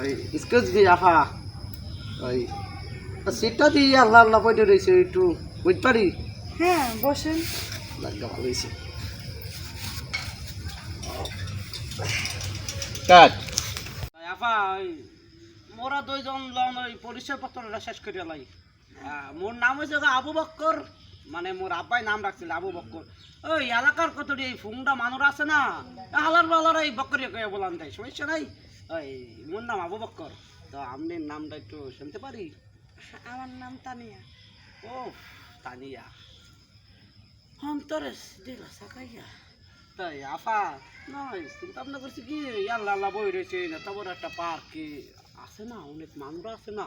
ওই excuse me আফা ওই সিটটা দিয়ে আল্লাহ আল্লাহ পয়টা রয়েছে একটু বুঝতে পারি? হ্যাঁ বসেন। লাগা ভালো হয়েছে কাট। আফা ওই মোরা দুইজন লন ওই পরিচয় পত্রটা শেষ করে লাই। মোর নাম হয়েছে আবু বক্কর। মানে মোর আব্বাই নাম রাখছিল আবু বক্কর। ওই এলাকার কতটি এই ফুংটা মানুষ আছে না হালার বালার এই বক্করি কয়ে বলান দেয় সমস্যা নাই? মোর নাম আবু বক্কর। তো আপনার নামটা একটু শুনতে পারি? আমার নাম তানিয়া। ও তানিয়া। অন্তরে দিল সাকাইয়া তাই আফা? নয় চিন্তা ভাবনা করছি কি আল্লাহ আল্লাহ বই রয়েছে না তারপর একটা পার্কে আছে না অনেক মানুষ আছে না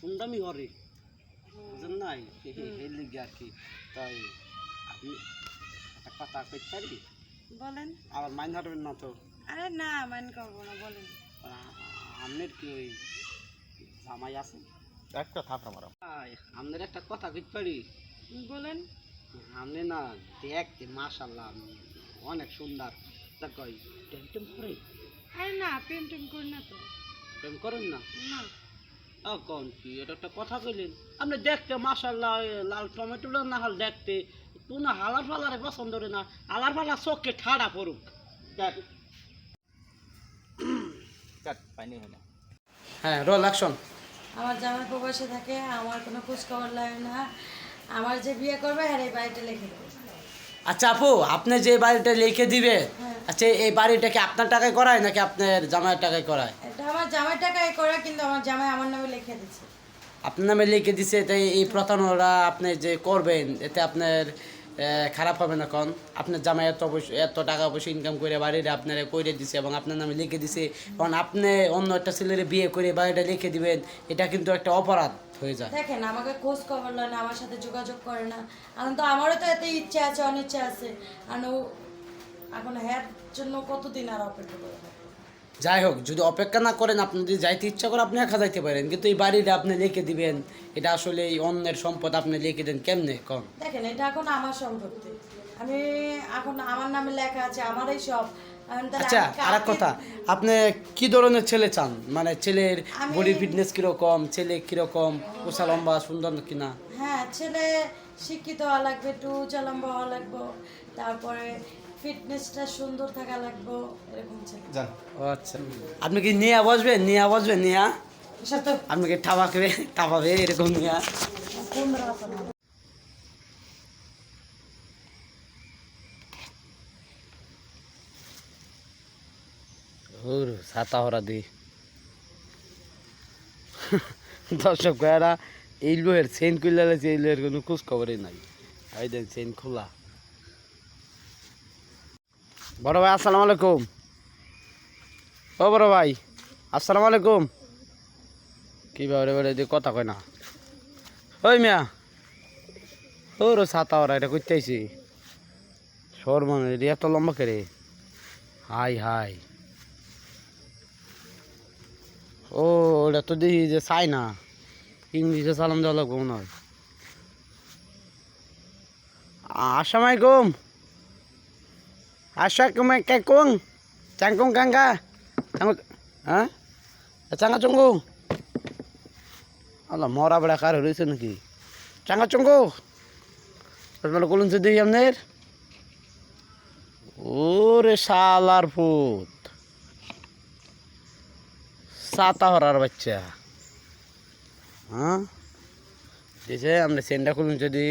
ফুন্ডামি ঘরে বুঝেন নাই? এই লিগে আর কি। তাই আপনি একটা কথা কইতে পারি? বলেন। আবার মাইন ধরবেন না তো? আরে না মাইন করব না বলেন। আপনার কি ওই জামাই আছে? একটা থাপড়া মারো আপনার একটা কথা কইতে পারি? বলেন। আপনি না দেখতে মাশাল্লাহ অনেক সুন্দর। তা কই টেম টেম করে? আরে না প্রেম টেম করি না তো। প্রেম করেন না? না। ও কোন কি এটা একটা কথা কইলেন। আপনি দেখতে মাশাল্লাহ লাল টমেটো না হাল দেখতে তুই না হালার ফালারে পছন্দ করে না হালার ফালা চোখে ঠাড়া পড়ুক। দেখ কাট পাইনি হয় না হ্যাঁ রোল অ্যাকশন আমার জামাই প্রবাসে থাকে আমার কোনো খোঁজ খবর লাগে না। আমার যে বিয়ে করবে হ্যাঁ এই বাড়িটা লিখে দেবো। আচ্ছা আপু আপনি যে বাড়িটা লিখে দিবে হ্যাঁ। আচ্ছা এই বাড়িটা কি আপনার টাকায় করায় নাকি আপনার জামাইয়ের টাকায় করায়? এটা আমার জামাই টাকায় করা কিন্তু আমার জামাই আমার নামে লিখে দিচ্ছে আপনার নামে লিখে দিছে তাই এই প্রতারণাটা আপনি যে করবেন এতে আপনার খারাপ হবে না কোন। আপনার জামাই এত পয়সা, এত টাকা পয়সা ইনকাম করে বাড়িটা আপনারা করে দিছে এবং আপনার নামে লিখে দিছে। কারণ আপনি অন্য একটা ছেলের বিয়ে করে বাড়িটা লিখে দিবেন, এটা কিন্তু একটা অপরাধ হয়ে যায়। দেখেন, আমাকে খোঁজ খবর লয় না আমার সাথে যোগাযোগ করে না। এখন তো আমারও তো এত ইচ্ছা আছে, অনিচ্ছা আছে। আর এখন হ্যার জন্য কতদিন আর অপেক্ষা করে থাকব? যাই হোক যদি অপেক্ষা না করেন আপনি যদি যাইতে ইচ্ছা করে আপনি একা যাইতে পারেন। কিন্তু এই বাড়িটা আপনি লিখে দিবেন। এটা আসলে এই অন্যের সম্পদ আপনি লিখে দেন। কেমনে? কন। দেখেন এটা এখন আমার সম্পত্তি। আমি এখন আমার নামে লেখা আছে আমারই সব। আচ্ছা আর কথা আপনি কি ধরনের ছেলে চান? মানে ছেলের বডি ফিটনেস কীরকম? ছেলে কীরকম? পোষা লম্বা সুন্দর কিনা? হ্যাঁ ছেলে শিক্ষিত হওয়া লাগবে একটু উঁচা লম্বা হওয়া লাগবে। তারপরে ফিটনেসটা সুন্দর থাকা লাগবে এরকম ছেলে। যান। ও আচ্ছা। আপনি কি নিয়া বসবেন? নিয়া বসবেন নিয়া? এসব তো আপনি কি ঠাবাকে ঠাবাবে এরকম নিয়া? পনেরো আছে না ছাতা হরা দি। দর্শক ভাইয়ারা এই লোহের চেন লাগছে এই লোহের কোনো খোঁজ খবরই নাই। এই দেন চেন খোলা। বড় ভাই, আসসালামু আলাইকুম। ও বড় ভাই, আসসালামু আলাইকুম। কি ব্যাপারে এবারে এদিকে কথা কয় না। ওই মিয়া ওর ছাতা ওরা এটা করতে আইছি। সর মানে এত লম্বা করে হাই হাই। ও, ওটা তো দেখি যে চাই না। ইংলিশে সালাম দেওয়া লাগবো মনে হয়। আসসালামাইকুম আসসালাম কেকুং চাংকুং কাঙ্গা চাঙ্গু হ্যাঁ চাঙ্গা চঙ্গু আল্লাহ মরা বেড়া কার হয়েছে নাকি চাঙ্গা চঙ্গু রসমালা কলুন সে দেখি আপনার ওরে শালার ফুট সাতা হরার বাচ্চা হ্যাঁ দিছে আমরা সেন্ডা খুলুন যদি